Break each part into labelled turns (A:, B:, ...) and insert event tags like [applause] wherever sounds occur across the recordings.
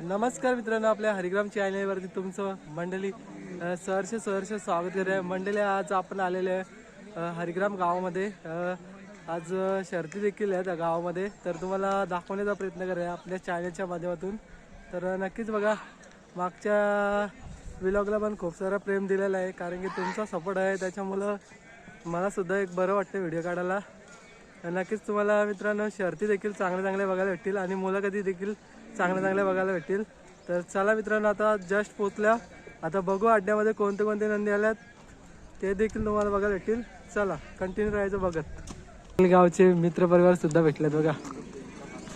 A: नमस्कार मित्रांनो आपल्या हरिग्राम चॅनलवरती तुमचं मंडळी सहर्ष सहर्ष स्वागत करत आहे मंडळी आज आपण आलेले आहे हरिग्राम गावामध्ये. आज शर्ती देखील आहे त्या गावामध्ये. तर तुम्हाला दाखवण्याचा प्रयत्न करूया आपल्या चॅनलच्या माध्यमातून. तर नक्कीच बघा मागच्या विलॉगला पण खूप सारा प्रेम दिलेला आहे कारण की तुमचा सपोर्ट आहे. त्याच्यामुळं मलासुद्धा एक बरं वाटतं व्हिडिओ काढायला. नक्कीच तुम्हाला मित्रांनो शर्ती देखील चांगल्या चांगल्या बघायला भेटतील आणि मुलाखती देखील चांगल्या चांगल्या बघायला भेटतील. तर चला मित्रांनो आता जस्ट पोचल्या आता बघू अड्ड्यामध्ये कोणते कोणते नंदी आल्यात. ते देखील तुम्हाला बघायला भेटतील. चला कंटिन्यू राहायचं बघत. गावचे मित्रपरिवार सुद्धा भेटलेत बघा.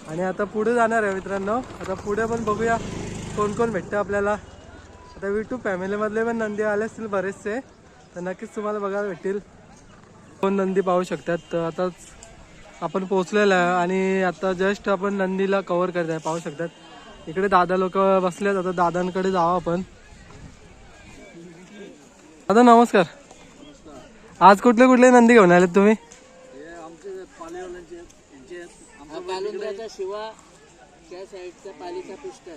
A: आणि आता पुढे जाणार आहे मित्रांनो. आता पुढे पण बघूया कोण कोण भेटतं आपल्याला. आता विटू फॅमिलीमधले पण नंदी आले असतील बरेचसे. तर नक्कीच तुम्हाला बघायला भेटतील. दोन नंदी पाहू शकतात. तर आता आपण पोहोचलेलो आहे आणि आता जस्ट आपण नंदीला कव्हर करत आहे पाहू शकतात. इकडे दादा लोक बसलेत आता दादांकडे जावं आपण. दादा नमस्कार. आज कुठले कुठले नंदी घेऊन आलेत तुम्ही?
B: कालुंद्राचा शिवा त्या साईडचा पालिका पिस्टन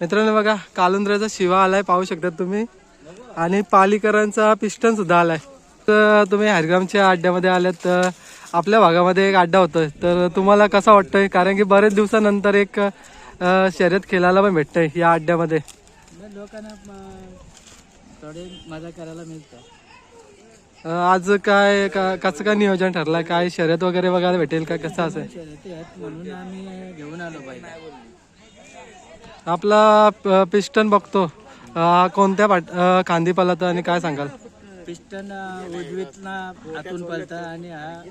A: मित्रांनो बघा कालुंद्राचा शिवा आलाय पाहू शकतात तुम्ही. आणि पालीकरांचा पिस्टन सुद्धा आलाय. तर तुम्ही हरग्रामच्या अड्ड्यामध्ये आल्यात तर आपल्या भागामध्ये एक अड्डा होतोय. तर तुम्हाला कसा वाटतोय? कारण की बरेच दिवसानंतर एक शर्यत खेळायला पण भेटतंय या अड्ड्यामध्ये.
B: लोकांना थोडे मजा करायला मिळतं.
A: आज काय का- कसं काय नियोजन ठरलंय? काय शर्यत वगैरे बघायला भेटेल का? कसं असेल?
B: म्हणून आम्ही घेऊन आलो पाहिजे.
A: आपला पिस्टन बघतो. अं, कोणत्या पाट अं, खांदी पळतो आणि काय सांगाल?
B: पिस्टन उजवीतला आतून पलता आणि हा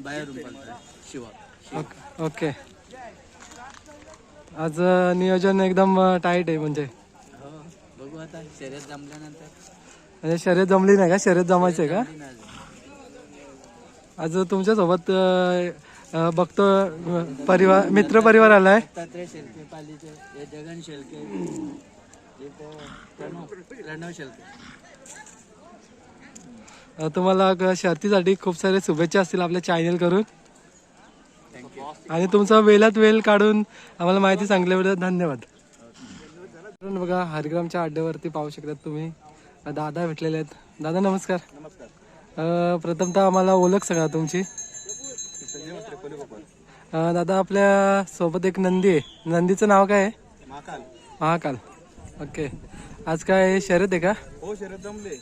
B: बाहेरून पलता शिवा.
A: Okay- okay. आज अं, नियोजन एकदम टाईट आहे म्हणजे.
B: हो. बघू आता शर्यत जमल्यानंतर.
A: म्हणजे शर्यत जमली नाही का? शर्यत जमायची आहे का. आज तुमच्यासोबत अं, अं, बघतो अं, परिवार मित्र परिवार आलाय.
B: दत्तात्रय शेळके पालीचे हे जगन शेळके प्रणव प्रणव शेळके.
A: तुम्हाला शर्तीसाठी खूप सारे शुभेच्छा असतील आपल्या चॅनल करून. आणि तुमचा वेळात वेळ काढून आम्हाला माहिती सांगल्याबद्दल धन्यवाद. बघा हरिग्रामच्या अड्ड्यावरती पाहू शकतात तुम्ही. दादा भेटलेले आहेत. दादा नमस्कार. प्रथमतः आम्हाला ओळख सांगा तुमची. दादा आपल्यासोबत एक नंदी आहे. नंदीचं नाव काय आहे? महाकाल. ओके. आज काय शर्यत आहे का?
C: हो शरद जमले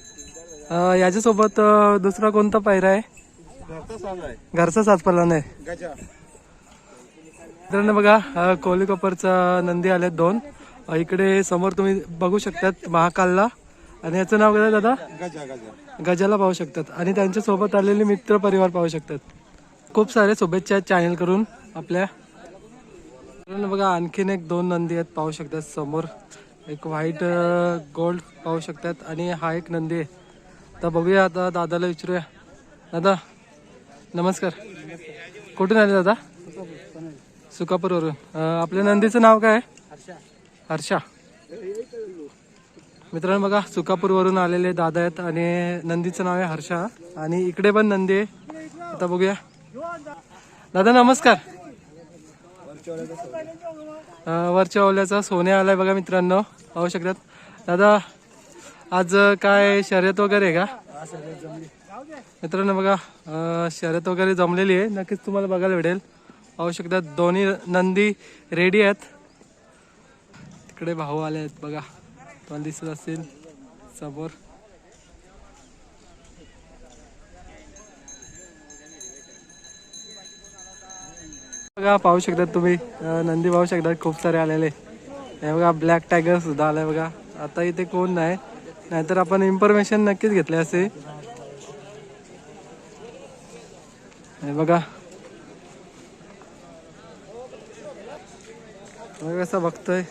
A: अं, याच्यासोबत अं, दुसरा कोणता पायरा आहे?
C: घरचा साज आहे.
A: घरचा आहे.
C: गजा.
A: मित्रांनो बघा अं, कोहली कपरचा नंदी आले दोन. अं, इकडे समोर तुम्ही बघू शकतात महाकालला. आणि याचं नाव काय आहे दादा?
C: गजा गजा.
A: गजाला पाहू शकतात. आणि त्यांच्यासोबत आलेले मित्र परिवार पाहू शकतात. खूप सारे शुभेच्छा आहेत चॅनल करून आपल्या. मित्रांनो बघा आणखीन एक दोन नंदी आहेत पाहू शकतात समोर. एक व्हाईट गोल्ड पाहू शकतात. आणि हा एक नंदी आहे. तर बघूया आता दादाला विचारूया. दादा नमस्कार. कुठून आले दादा? सुकापूरवरून. आपल्या नंदीचं नाव काय? आहे हर्षा. मित्रांनो बघा सुकापूरवरून आलेले दादा आहेत आणि नंदीचं नाव आहे हर्षा. आणि इकडे पण नंदी आहे. आता बघूया. दादा नमस्कार. वरच्या ओल्याचा सोने आलाय बघा मित्रांनो. पाहू शकतात. दादा आज काय शर्यत वगैरे आहे का? मित्रांनो बघा शर्यत वगैरे जमलेली आहे. नक्कीच तुम्हाला बघायला भेटेल. पाहू शकतात दोन्ही नंदी रेडी आहेत. तिकडे भाऊ आले आहेत बघा. तुम्हाला दिसत असतील समोर. बघा पाहू शकतात तुम्ही नंदी पाहू शकतात खूप सारे आलेले. हे बघा ब्लॅक टायगर सुद्धा आलाय बघा. आता इथे कोण नाही. नाहीतर आपण इन्फॉर्मेशन नक्कीच घेतले असे. बघा. बघा कसं बघतोय.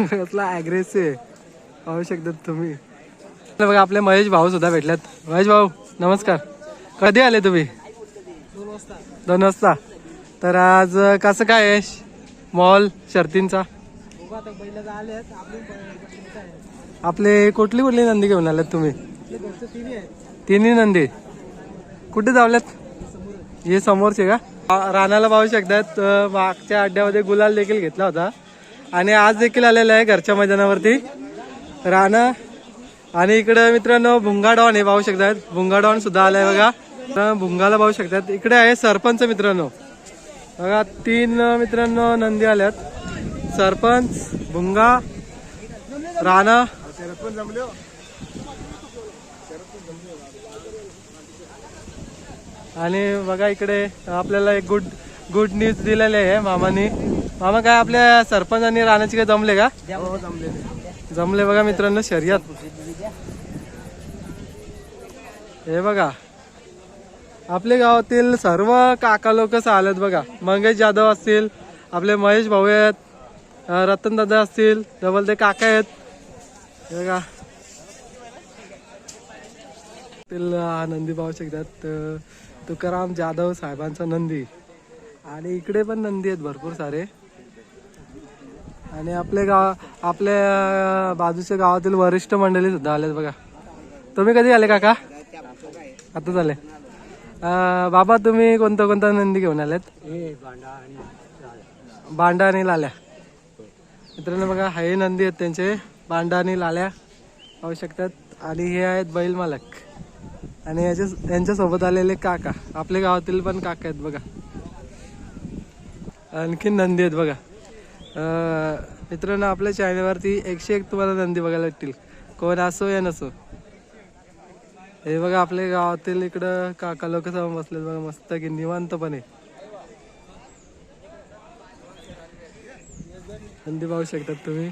A: कसला अग्रेसिव्ह पाहू शकतात तुम्ही. बघा आपले महेश भाऊ सुद्धा भेटल्यात महेश भाऊ नमस्कार. कधी आले तुम्ही? दोन वाजता. तर आज कसं काय आहे? मॉल शर्तींचा? आपले कुठली कुठली नंदी घेऊन आल्यात तुम्ही? तिन्ही नंदी. कुठे जावल्यात हे समोरचे का? रानाला पाहू शकतात. मागच्या अड्ड्यामध्ये गुलाल देखील घेतला होता. आणि आज देखील आलेला आहे घरच्या मैदानावरती. राणा आणि इकडे मित्रांनो भुंगा डॉन हे पाहू शकतात. भुंगा डॉन सुद्धा आलाय बघा. भुंगाला पाहू शकतात. इकडे आहे सरपंच मित्रांनो. बघा तीन मित्रांनो नंदी आल्यात. सरपंच भुंगा राणा. आणि बघा इकडे आपल्याला एक गुड गुड न्यूज दिलेली आहे मामानी. मामा काय आपल्या सरपंच आणि राणाची काय जमले का? जमले जमले बघा मित्रांनो शर्यत. हे बघा. आपल्या गावातील सर्व काका लोक आलेत बघा. मंगेश जाधव असतील आपले महेश भाऊ आहेत रतन दादा असतील डबल ते काका आहेत. हे बघा. तील नंदी पाहू शकतात तुकाराम जाधव साहेबांचा नंदी. आणि इकडे पण नंदी आहेत भरपूर सारे. आणि आपले गाव आपल्या बाजूच्या गावातील वरिष्ठ मंडळी सुद्धा आलेत बघा. तुम्ही कधी आले काका? आता झाले. अं, बाबा तुम्ही कोणता कोणता नंदी घेऊन आलेत? बांडा आणि लाल्या. मित्रांनो बघा हे नंदी आहेत त्यांचे. बांडा आणि लाल्या पाहू शकतात. आणि हे आहेत बैल मालक. आणि याच्या यांच्यासोबत आलेले काका. आपल्या गावातील पण काका आहेत बघा. आणखीन नंदी आहेत बघा. मित्रांनो आपल्या चॅनलवरती एकशे एक तुम्हाला नंदी बघायला भेटतील. कोण असो या नसो. हे बघा आपल्या गावातील इकडं काका लोक समोर बसलेत बघा मस्त की निवांतपणे. नंदी पाहू शकतात तुम्ही.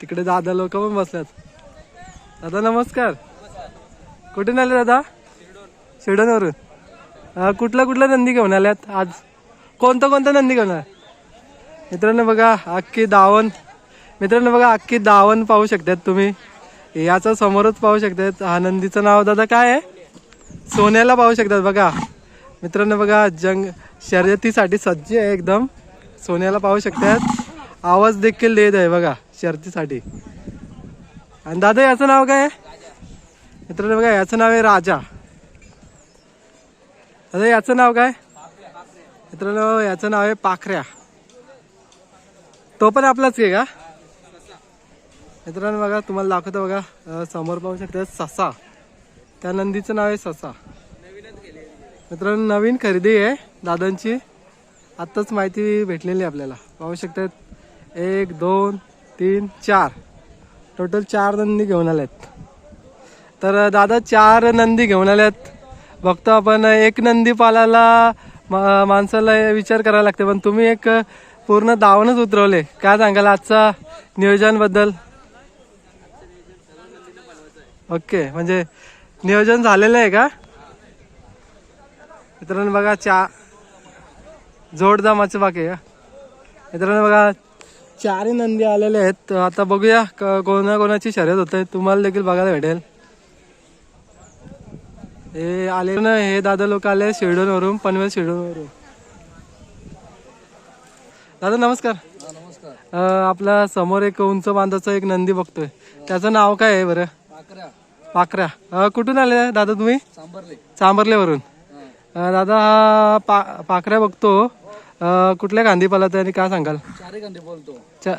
A: तिकडे दादा लोक पण बसल्यात. दादा नमस्कार. कुठून आले दादा? शिर्डोनवरून. कुठला कुठला नंदी घेऊन आल्यात? आज कोणता कोणता नंदी घेऊन आला? मित्रांनो बघा अख्खी दावण. मित्रांनो बघा अख्खी दावण पाहू शकतात तुम्ही. याचा समोरच पाहू शकतात. हा नंदीचं नाव दादा काय आहे? सोन्याला पाहू शकतात बघा. मित्रांनो बघा जंग शर्यतीसाठी सज्ज आहे एकदम. सोन्याला पाहू शकतात. आवाज देखील देत आहे बघा शर्यतीसाठी. आणि दादा याचं नाव काय? मित्रांनो बघा याचं नाव आहे राजा. दादा याचं नाव काय? मित्रांनो याचं नाव आहे पाखऱ्या. तो पण आपलाच आहे का? मित्रांनो बघा तुम्हाला दाखवतो बघा समोर पाहू शकता ससा. त्या नंदीचं नाव आहे ससा. मित्रांनो नवीन खरेदी आहे दादांची. आत्ताच माहिती भेटलेली आहे आपल्याला. पाहू शकतात. एक दोन तीन चार. टोटल चार नंदी घेऊन आल्यात तर दादा चार नंदी घेऊन आल्यात बघतो आपण एक नंदी पालाला मा- माणसाला विचार करायला लागते. पण तुम्ही एक पूर्ण दावणच उतरवले. काय सांगाल आजचा नियोजनबद्दल? ओके म्हणजे नियोजन झालेलं आहे का? मित्रांनो बघा चा जोडदामाचं बाकी आहे. मित्रांनो बघा चारही नंदी आलेले आहेत. आता बघूया कोणा कोणाची शर्यत होते तुम्हाला देखील बघायला भेटेल. हे आले ना हे दादा लोक आले शिर्डोनवरून पनवेल शिर्डोनवरून. दादा नमस्कार. आपला समोर एक उंच बांधाचा एक नंदी बघतोय. त्याचं नाव काय आहे बरं? पाकऱ्या अं, कुठून आले दादा तुम्ही? चांबर्लेवरून. अं, दादा हा पा पाकऱ्या बघतो. कुठल्या गांधी पाला आणि काय सांगाल?
B: चारी बोलतो.
A: चा-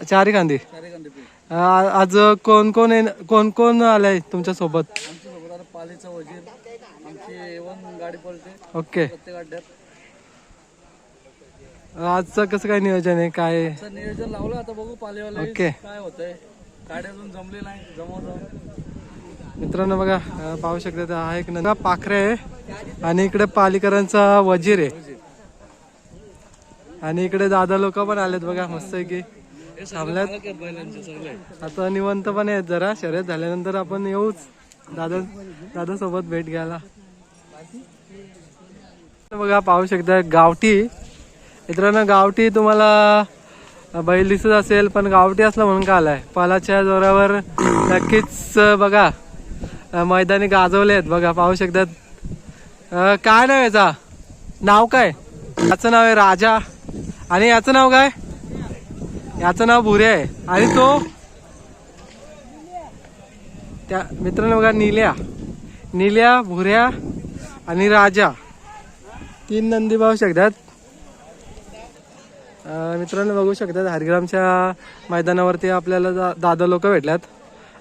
A: अं, आज कोण कोण कोण कोण आलंय
B: तुमच्यासोबत? आमच्यासोबत आता पालीचा वजीर. आमची एवन गाडी पळते.
A: ओके. आजचं कसं काय नियोजन आहे? काय?
B: नियोजन लावलं आता बघू पालेवाले
A: ओके.
B: काय होतंय. गाडी अजून जमले नाही जमव जमव
A: मित्रांनो बघा पाहू शकता हा एक नंदा पाखरे आहे. आणि इकडे पालिकरांचा वजीर आहे. आणि इकडे दादा लोक पण आलेत बघा मस्त की. थांबल्यात. आता निवंत पण आहेत जरा शर्यत झाल्यानंतर आपण येऊच. दादा दादा सोबत भेट घ्यायला. बघा पाहू शकता गावठी. मित्रांनो गावठी तुम्हाला बैल दिसत असेल पण गावठी असलं म्हणून का आलाय? पालाच्या जोरावर नक्कीच बघा मैदानी गाजवले आहेत. बघा पाहू शकतात काय नाव याचा? नाव काय? याचं नाव आहे राजा. आणि याचं नाव काय? याचं नाव भुरे आहे. आणि तो? त्या मित्रांनो बघा निल्या. निल्या भुऱ्या आणि राजा. तीन नंदी पाहू शकतात. मित्रांनो बघू शकतात हरिग्रामच्या मैदानावरती आपल्याला दा- दादा लोक भेटल्यात.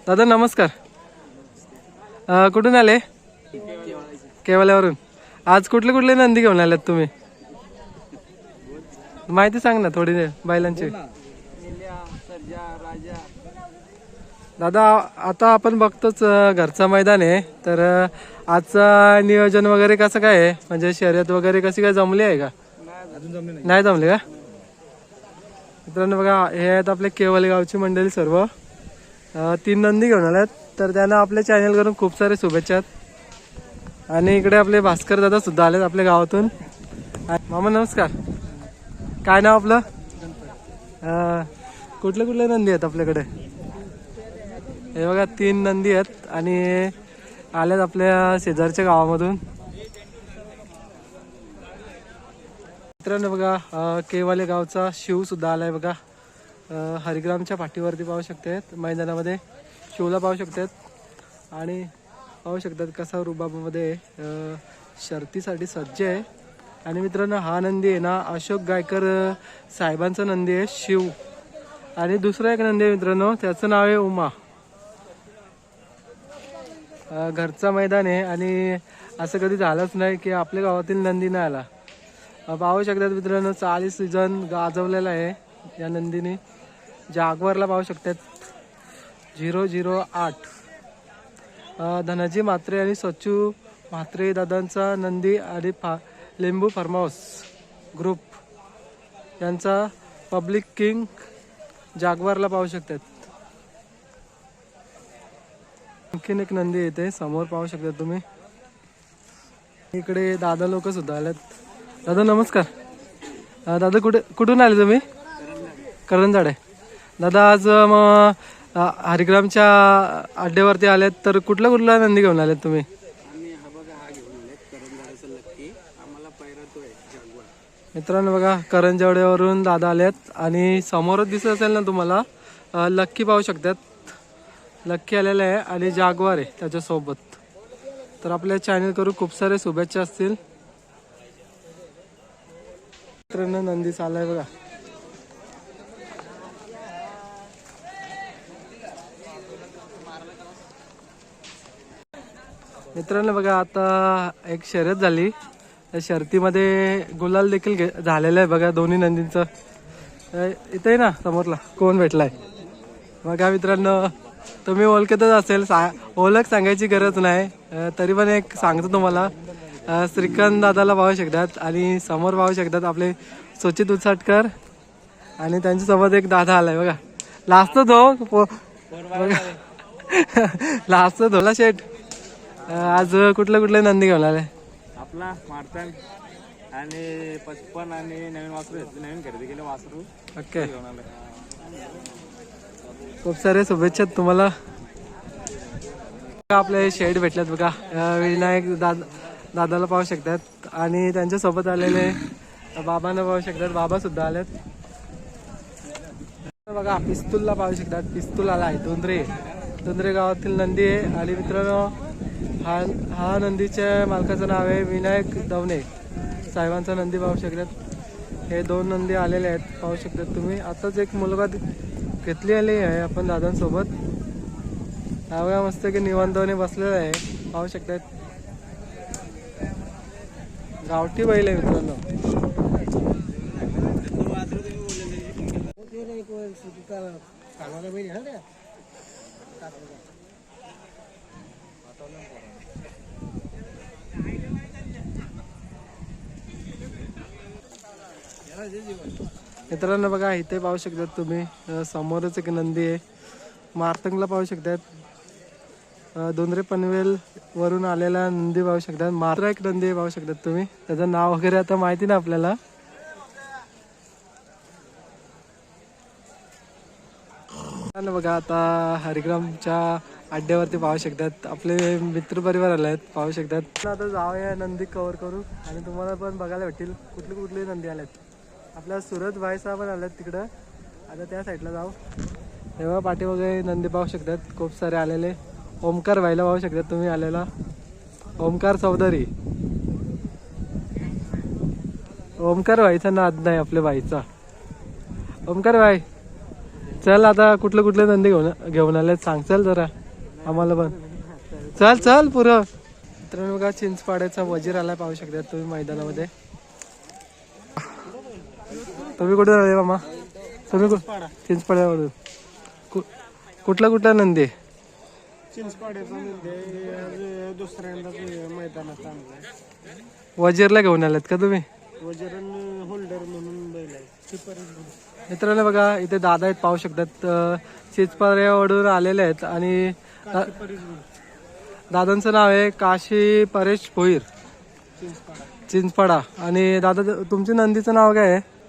A: दादा नमस्कार. कुठून आले? केवल्यावरून. आज कुठले कुठले नंदी घेऊन आलेत तुम्ही? माहिती सांग ना थोडी बैलांची दादा आता आपण बघतोच घरचं मैदान आहे. तर आजचं नियोजन वगैरे कसं काय आहे? म्हणजे शर्यत वगैरे कशी काय जमली आहे का? नाही जमली का? मित्रांनो बघा हे आहेत आपले केवले गावची मंडळी सर्व. तीन नंदी घेऊन आल्यात. तर त्यांना आपल्या चॅनल करून खूप सारे शुभेच्छा. आहेत. आणि इकडे आपले भास्कर दादा सुद्धा आलेत आपल्या गावातून. मामा नमस्कार. काय नाव आपलं? कुठल्या कुठले कुठले नंदी आहेत आपल्याकडे? हे बघा तीन नंदी आहेत आणि आल्यात आपल्या शेजारच्या गावामधून. मित्रांनो बघा केवाले गावचा शिव सुद्धा आलाय बघा. हरिग्रामच्या पाठीवरती पाहू शकतात मैदानामध्ये. शिवला पाहू शकतात आणि पाहू शकतात कसा रुबाबामध्ये शर्तीसाठी सज्ज आहे. आणि मित्रांनो हा नंदी आहे ना अशोक गायकर साहेबांचा नंदी आहे शिव. आणि दुसरा एक नंदी आहे मित्रांनो त्याचं नाव आहे उमा. घरचा मैदान आहे आणि असं कधी झालंच नाही की आपल्या गावातील नंदी नाही आला. पाहू शकतात मित्रांनो चाळीस सीझन गाजवलेला आहे या नंदीने. जागवारला पाहू शकतात. झिरो झिरो आठ. धनाजी म्हात्रे आणि सचू म्हात्रे दादांचा नंदी आणि फा लिंबू फार्म हाऊस ग्रुप. यांचा पब्लिक किंग जागवारला पाहू शकतात. आणखीन एक नंदी येते समोर पाहू शकता तुम्ही. इकडे दादा लोक सुद्धा आलेत. दादा नमस्कार. दादा कुठे कुठून आले तुम्ही? करंजाडे दादा आज मग हरिग्रामच्या अड्ड्यावरती आलेत तर कुठला कुठला नंदी घेऊन आलेत. तुम्ही मित्रांनो बघा करंजवड्यावरून दादा आलेत आणि समोरच दिसत असेल ना तुम्हाला लक्की पाहू शकतात. लक्की आलेला आहे आणि जागवार आहे त्याच्यासोबत. तर आपल्या चॅनल करून खूप सारे शुभेच्छा असतील. मित्रांनो नंदीस आलाय बघा. मित्रांनो बघा आता एक शर्यत झाली. त्या शर्तीमध्ये गुलाल देखील घे झालेला आहे बघा दोन्ही नंदींचं. इथं इथे आहे ना समोरला. कोण भेटलाय? बघा मित्रांनो तुम्ही ओळखतच असेल. सा ओळख सांगायची गरज नाही. तरी पण एक सांगतो तुम्हाला. श्रीकांत दादाला पाहू शकतात आणि समोर पाहू शकतात आपले सुचित उचाटकर आणि त्यांच्यासोबत एक दादा आलाय बघा. लास्ट तो पो- बघा. [laughs] लास्ट धोला शेठ. आज कुठले कुठले नंदी घेऊन आले?
C: आपला मारतन आणि पचपन आणि नवीन वासरू घेतलं नवीन खरेदी केलं वासरू.
A: ओके.
C: घेऊन आलं
A: खूप सारे शुभेच्छा तुम्हाला. आपले शेड भेटल्यात बघा. विनायक दादा दादाला पाहू शकतात. आणि त्यांच्यासोबत आलेले बाबांना पाहू शकतात. बाबा सुद्धा आलेत. बघा पिस्तूलला पाहू शकतात. पिस्तूल आला आहे. दोंदरे दोंदरे गावातील नंदी आहे. आणि मित्रांनो हा हा नंदीच्या मालकाचं नाव आहे विनायक दवणे. साहेबांचा नंदी पाहू शकतात हे दोन नंदी आलेले आहेत पाहू शकतात तुम्ही. आताच एक मुलगा घेतली आली आहे आपण दादांसोबत. हा मस्त की निवांतवाने बसलेला आहे पाहू शकतात गावठी बैल आहे मित्रांनो. मित्रांनो बघा इथे पाहू शकतात तुम्ही. समोरच एक नंदी आहे. मारतंगला पाहू शकतात. दोनरे पनवेल वरून आलेला नंदी पाहू शकतात. मात्र एक नंदी आहे पाहू शकतात तुम्ही. त्याचं नाव वगैरे आता माहिती ना आपल्याला. बघा आता हरिग्रामच्या अड्ड्यावरती पाहू शकतात. आपले मित्र परिवार आले आहेत पाहू शकतात. आता जाऊया नंदी कव्हर करू आणि तुम्हाला पण बघायला भेटतील. कुठली कुठली नंदी आल्या आहेत आपल्या सुरत भाईसा पण आल्यात तिकडं. आता त्या साईडला जाऊ. तेव्हा पाठी वगैरे नंदी पाहू शकतात. खूप सारे आलेले. ओमकार भाईला पाहू शकतात तुम्ही आलेला. ओमकार चौधरी. ओमकार भाईचा नाद नाही आपल्या भाईचा ओमकार भाई चल आता कुठलं कुठलं नंदी घेऊन घेऊन आले सांग. चल जरा. आम्हाला पण. चल चल पुरं. मित्रांनो बघा चिंचपाड्याचा वजीर आला पाहू शकतात तुम्ही मैदानामध्ये. तुम्ही कुठे आले मामा? तुम्ही कु- चिंचपाड्यावरून. कु- कुठला कुठला नंदी? आहे?
D: चिंचपाड्याचा म्हणजे आज दुसऱ्यांदा मैदानात आणलाय.
A: वजीरला घेऊन आलात का तुम्ही?
D: वजरन होल्डर म्हणून बैल आहे
A: मित्रांनो बघा इथे दादा आहेत पाहू शकतात. अं, चिचपाड्यावरून आलेले आहेत आणि दा- दादांचं नाव आहे काशी परेश भोईर. चिंचपाडा. आणि दादा तुमच्या नंदीचं नाव काय आहे?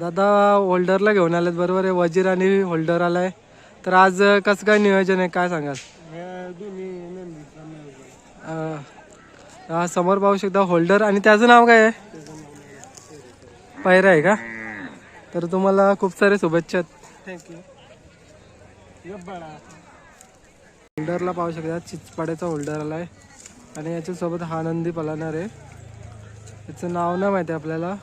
A: दादा होल्डरला घेऊन आलेत बरोबर आहे. वजीर आणि होल्डर आलाय. तर आज कसं काय नियोजन आहे? काय सांगाल? समोर पाहू शकता होल्डर. आणि त्याचं नाव काय आहे? पायरा आहे का? तर तुम्हाला खूप सारे शुभेच्छा.
D: थँक्यू
A: होल्डरला पाहू शकता चिचपाड्याचा होल्डर आलाय. आणि याच्यासोबत हा नंदी आहे. याचं नाव नाही माहिती आपल्याला.